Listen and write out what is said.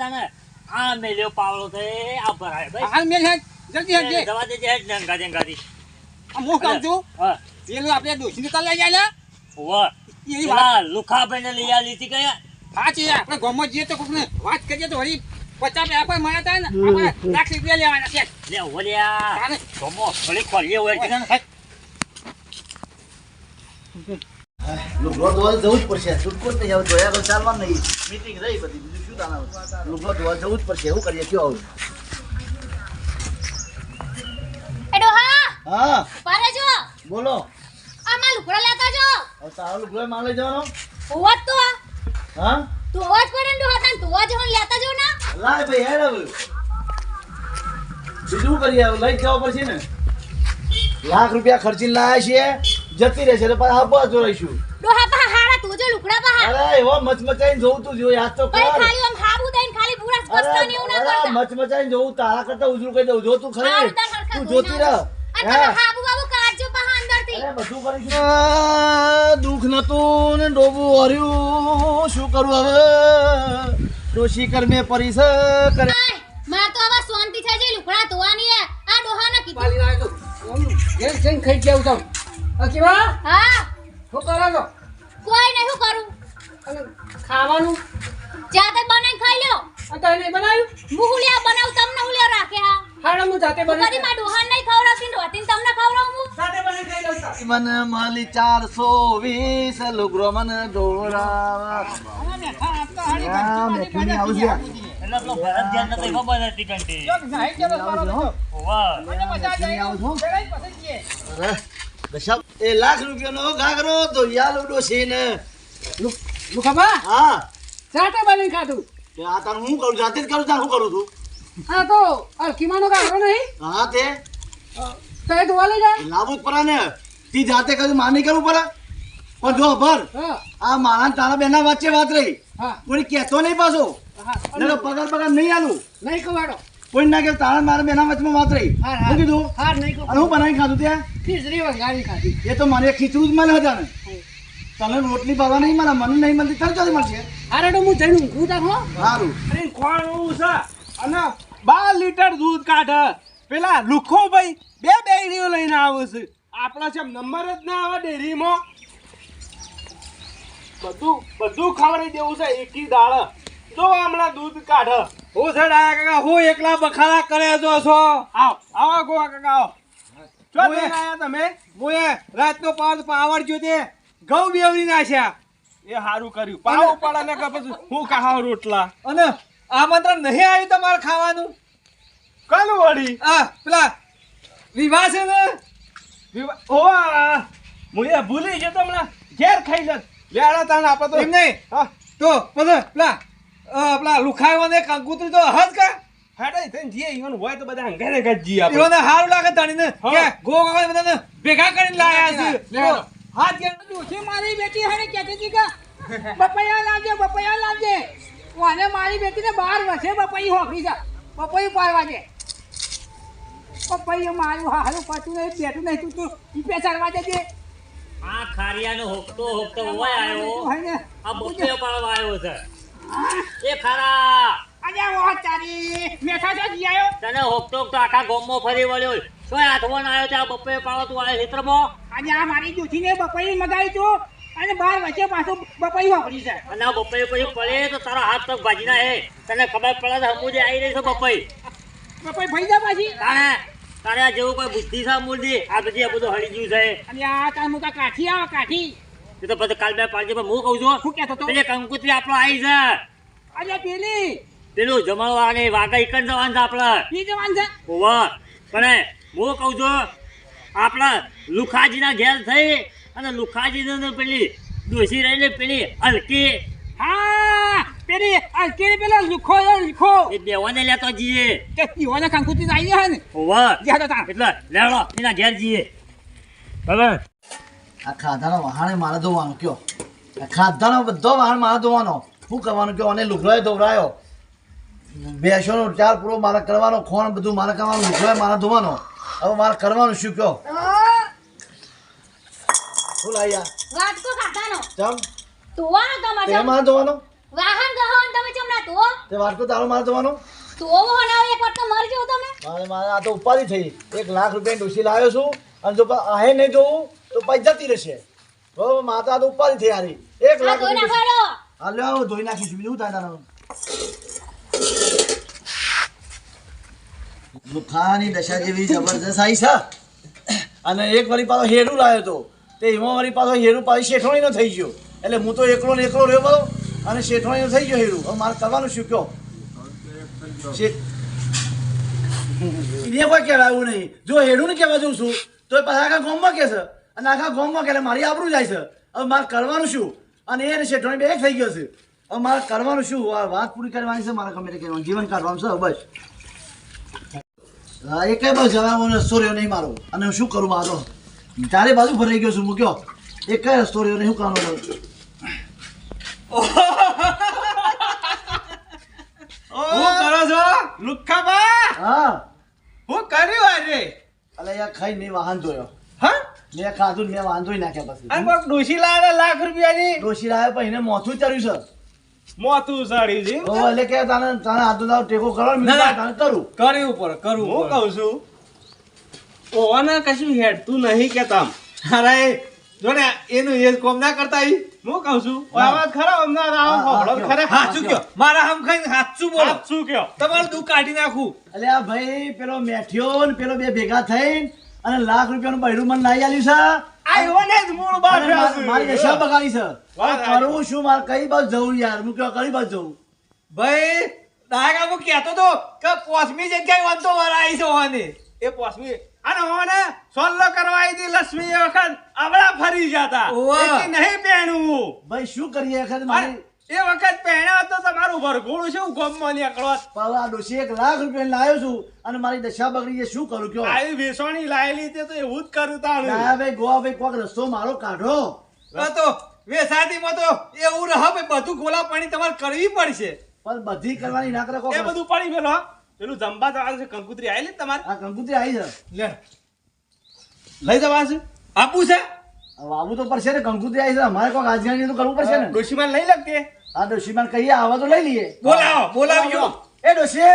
આ મેલ્યો પાવળો છે આ ભરાય ભાઈ. હાલ મેલ હેડ જલ્દી હેડ જે દવા દેજે હેડ ને અંગાથી અંગાથી. આ મો કામ જો હા. પેલું આપણે ડોશીને ને લઈ જાય હોવે. એ વાત લુખા લુખાભાઈને લઈ આલી હતી કયા સાચી આપણે ગામમાં જઈએ તો કોકને વાત કરીએ તો વળી પચાસ રૂપિયા આપણે મળ્યા હતા ને આપણે લાખ રૂપિયા લેવાના છે. લે ઓલ્યા તાને ગમો થોડી ખોલીએ હોય ને. લુગડો ધોવા જવું જ પડશે. છૂટકો નહીં ધોયા વગર ચાલવાનું નહીં. મીટિંગ રહી બધી. તાના લુગડો ધોવા જવું જ પડશે એવું કરીએ કયો આવું. એડો હા? હા પારે જો બોલો આમાં લુગડો લેતા જો. હવે તારો લુગડો માલ લઈ જવાનો. હોવત તો હા? તો પડે ને હતા ને તો અવાજ હોન લેતા જો ના. લાય ભાઈ હેડ હવે. બીજું કરીએ હવે? લઈ જવા પડશે ને? લાખ રૂપિયા ખર્ચીને લાયા છીએ. જતી રહેશે એટલે પાછા આપવા જો રહીશું. હારા બહાર. અરે એવો મચમચાઈને જોઉં તું જો યાદ તો કઈ કર. ખાલી આમ હાબુ દઈને ખાલી પૂરા સ્પષ્ટ ને એવું ના કરતા. મચમચાઈને જોઉં તારા કરતા ઉજળું કહી દઉં. જો તું ખરી. તું જોતી રહ. હાબુ બાબુ કાઢજો બહાર અંદરથી. અરે બધું કરીશું. દુખ નતું ને ડોબું હર્યું શું કરું હવે? ડોશી કર મેં પરિસ કરે માં તો હવે શાંતિ છે જે લુકડા ધોવાની હે. આ ડોહાને કીધું. પાલી લાવે તો ઘેર જઈને ખાઈ જાઉં તો અકીવા હા. શું કરો છો કોઈ નહીં શું કરું? અને ખાવાનું? જાતે બનાવીને ખાઈ લ્યો. તને તો એને બનાવ્યું. મુહુલિયા બનાવ તમને હુલિયા રાખે હા હાડો હું જાતે હું કદી માં ડોહાને નહીં ખવડાવતી ને રોતીને તમને ખવડાવું હું? જાતે બનાવી ખાઈ લઉં છું. મને માલી ચારસો વીસ લુગરો મને એટલે ભરત ધ્યાન ખબર હતી કંટી. જો તો. મજા આવી. જાય. જ છે. દશા એ લાખ રૂપિયાનો ઘાઘરો તો યાલો છે ને. લુખાબા હા. જાતે બનાવી ખાધું? તે આ તારું હું કરું? જાતે જ કરું તાર હું કરું તું આ તો અલકીમાનો ઘાઘરો નહીં? હા તે. તે ધોવા લઈ જાય? લાવું જ પરા ને તી જાતે કરું માર નહીં કરવું પડે પણ જો ભર. આ મારા તારા બેના વચ્ચે વાત રહી. હા. કોઈ કહેતો નહીં પાછો. પગાર પગાર નહીં આલું. નહીં ખવાડો. કોઈ ના કે તારા મારા બેના વચમાં વાત રહી. હું કીધું હાર નહીં અને હું બનાવી ખાધું ત્યાં ખીચડી વઘારી ખાધી. એ તો મને ખીચડું જ મળે હતા ને તને રોટલી પાવા નહીં મળે મને નહીં મળતી તને ચોથી મળશે? અરે તો હું જઈને ઊંઘું તા હો. સારું અરે કોણ ખોણું છે? અને બાર લીટર દૂધ કાઢે. પેલા લુખો ભાઈ બે ડેરીઓ લઈને આવે છે. આપણા છે નંબર જ ના આવે ડેરીમાં. બધું બધું ખવડાવી દેવું છે એકી દાળ. જો હમણાં દૂધ કાઢે. હું છે ડાયા કાકા હું એકલા બખાડા કરે જો છો? આવ આવો ગોવા કાકા આવો. ચો લઈને આયા તમે? હું એ રાતનો પાવર જો તે ઘઉં બેવડી નાખ્યા. એ સારું કર્યું. પાવ પડે ને કે પછી હું ખાવ રોટલા? અને આમંત્રણ નહીં આવ્યું તમારે ખાવાનું? કાલું વળી? આ પેલા વિવાહ છે ને? વિવા- ઓ આ, હું એ ભૂલી જતો હમણાં ઘેર ખાઈ લે લેડા તાણ આપણે તો. એમ નહીં. હા. તો પછી પેલા અ, લુખાયો ને કંકુતરી તો હજ કા? હેડે થઈને જીએ ઈવન હોય તો બધા અંગારે ગજ જીએ આપણે. એઓને હારું લાગે તણીને કે ગો ગો બધાને ભેગા કરીને લાયા છે. લેવાનો. હા ત્યાં મારી બેટી હારે કહેતી કે બપૈયા લાવજે બપૈયા લાવજે. અને મારી બેટીને બાર વર્ષે બપૈયું હોકરી છે. બપૈયું પાડવા દે. બપૈયું મારું હારું પાછું નહીં બેઠું નહીં તું તું બેસાડવા દેજે આ ખારિયાનો હોકતો હોકતો હોય આવ્યો. આ બપૈયો પાડવા આવ્યો છે. એ ખરા. આજે ઓ તારી મેઠા તો જી આવ્યો તને હોકટોક હોકતો આખા ગોમો ફરી વળ્યો હાથમાં ના આવ્યો ત્યાં બપૈયો પાડવા તું આવ્યો ક્ષેત્રમાં આજે આ મારી ડોશીને બપૈયું મગાવી તું અને બાર વચ્ચે પાછું બપૈયું વાપરી છે અને આ બપૈયો પછી પડે તો તારા હાથ પગ ભાજી ના હે. તને ખબર પડે તો હમુજે આવી રહી છે બપઈ બપૈયું ભાઈ જા પાછી. તારે તારે આ જેવું કોઈ બુદ્ધિ છે મૂર્તિ આ બધી આ બધું હળી ગયું છે. અને આ તાર મુકા કાઠી આવે કાઠી. તો પછી કાલ બે પાડજે પણ હું કહું છું શું કહેતો તો એટલે કંકુત્રી આપણો આવી છે. અરે પેલી? પેલું જમણવાળાને વાઘા ઈકણ જવાન છે આપણે. એ જવાન છે? ઓવા પણ હું કહું છું આપણા લુખાજીના ઘેર થઈ અને લુખાજીને પેલી ડોસી રહીને પેલી હલકી. હા પેલી હલકી પેલો લુખો લુખો. એ બેવાને લેતો જઈએ. કે ઈવાને કંકુતી આવી હે ને. ઓવા જ્યાં એટલે લેડો એના ઘેર જઈએ. બરાબર? આ ખાધાનો વહાણે મારે ધોવાનો કયો. આ ખાધાનો બધો વહાણ મારે ધોવાનો. શું કરવાનું કયો? અને લુગડોએ ધોવરાયો બેસોનો ચાર પૂરો મારે કરવાનો ખોણ બધું મારે કરવાનું લુગડોએ મારે ધોવાનો. હવે મારે કરવાનું શું કયો? શું લાયા? વાટકો ચમ? ધોવાનો તમારે તે મારે ધોવાનો? વાહન ગહોન તમે ચમના તો તે વાટકો તારો મારે ધોવાનો? તો હનાવ એક વાર તો તમે. મારે મારે આ તો ઉપાધિ થઈ. એક લાખ રૂપિયાની ડોસી લાવ્યો છું. અને જો આહે નહીં જોવું તો પછી જતી રહેશે. બરોબર માતા તો ઉપર થઈ હારી. એક લાખ હા લ્યો આવો ધોઈ નાખીશ બીજું થાય તારે લુખાની દશા જેવી જબરજસ્ત આવી છે. અને એક વળી પાછો હેડું લાવ્યો હતો તે એમાં વળી પાછો હેડું પાછી શેઠવાણીનો થઈ ગયો. એટલે હું તો એકલો ને એકલો રહ્યો બધો અને શેઠવાણીનો થઈ ગયો હેડું. હવે મારે કરવાનું શું કયો? એને કોઈ કહેવાયું નહીં. જો હેડું ને કહેવા જઉં છું તો એ પાછા આખા ગોમમાં કહે છે. અને આખા ગોમમાં કહે મારી આબરું જાય છે. હવે મારે કરવાનું શું? અને એને શેઠવાણી બે એક થઈ ગયો છે. હવે મારે કરવાનું શું? વાત પૂરી કરવાની છે મારે ગમે તે કરવાનું જીવન કાઢવાનું છે બસ. હા એ કઈ બસ હવે હું રસ્તો રહ્યો નહીં મારો. અને હું શું કરું મારો ચારે બાજુ ભરાઈ ગયો છું મૂક્યો એક કઈ રસ્તો રહ્યો નહીં શું કરવાનું હું કરો છો? લુખાબા હા. હું કર્યું આજે? અલે ખાઈ નહીં વાહન ધોયો. હા? મેં ખાધું મેં વાહન નાખ્યા પછી. અને કોક ડોશી લાવે લાખ રૂપિયાની? ડોશી લાવ્યા પછી એને મોથું ચડ્યું છે. મોથું સડી છે ઓ એટલે કે તને તને હાથ દાવ ટેકો કરો ને. તને કરું. કરી ઉપર કરું હું કહું છું? ઓને કશું હેડતું નહીં કે તમ. અરે જો ને એનું એ કોમ ના કરતા ઈ? હું કહું છું. આવાજ ખરા અમને આવો કયો. ખરે હાચું કયો મારા હમ ખાઈ હાચું બોલો. હાચું કયો તમારું દુઃખ કાઢી નાખું. એટલે આ ભાઈ પેલો મેઠિયો ને પેલો બે ભેગા થઈને અને લાખ રૂપિયાનું બૈરું મને લાવી આલ્યું છે? આયો ને જ મૂળ બાર મારી- મારી દશા બગાડી છે. કરું શું માર કઈ બાજુ જવું યાર? હું કયો કઈ બાજુ જવું? ભાઈ દાયકા હું કહેતો તો કે પોસમી જગ્યાએ વાંધો વાર આવી છે હોવાની એ પોસમી અને ઓને સોલ્લો કરવાઈ દી લક્ષ્મી એ વખત આવડા ફરી જતા. એથી નહીં પહેણવું. ભાઈ શું કરીએ વખત મારી? એ વખત પહેણ્યા તો તમારું વરઘોડું શું ગોમમાં નીકળવા પણ આ ડોશી એક લાખ રૂપિયા લાવ્યો છું અને મારી દશા બગડી શું કરું કયો? આવી વેસોણી લાયેલી તે તો એવું જ કરું તાણું ના ભાઈ ગોવા ભાઈ કોક રસ્તો મારો કાઢો. તો વેસાતી માં તો એવું રહે ભાઈ બધું ગોલા પાણી તમારે કરવી પડશે. પણ બધી કરવાની ના કરે એ બધું પડી ગયેલો. પેલું જમવા જવાનું છે કંકુતરી આવી લે તમારે? આ કંકુતરી આવી છે. લે. લઈ જવા છે. આપું છે? આવું તો પડશે ને કંકુતરી આવી છે. અમારે કોઈ આજગાણી તો કરવું પડશે ને. ડોશીમાન લઈ લગતે આ ડોશીમાન કહીએ આવા તો લઈ લઈએ. બોલાવો બોલાવજો. એ ડોશી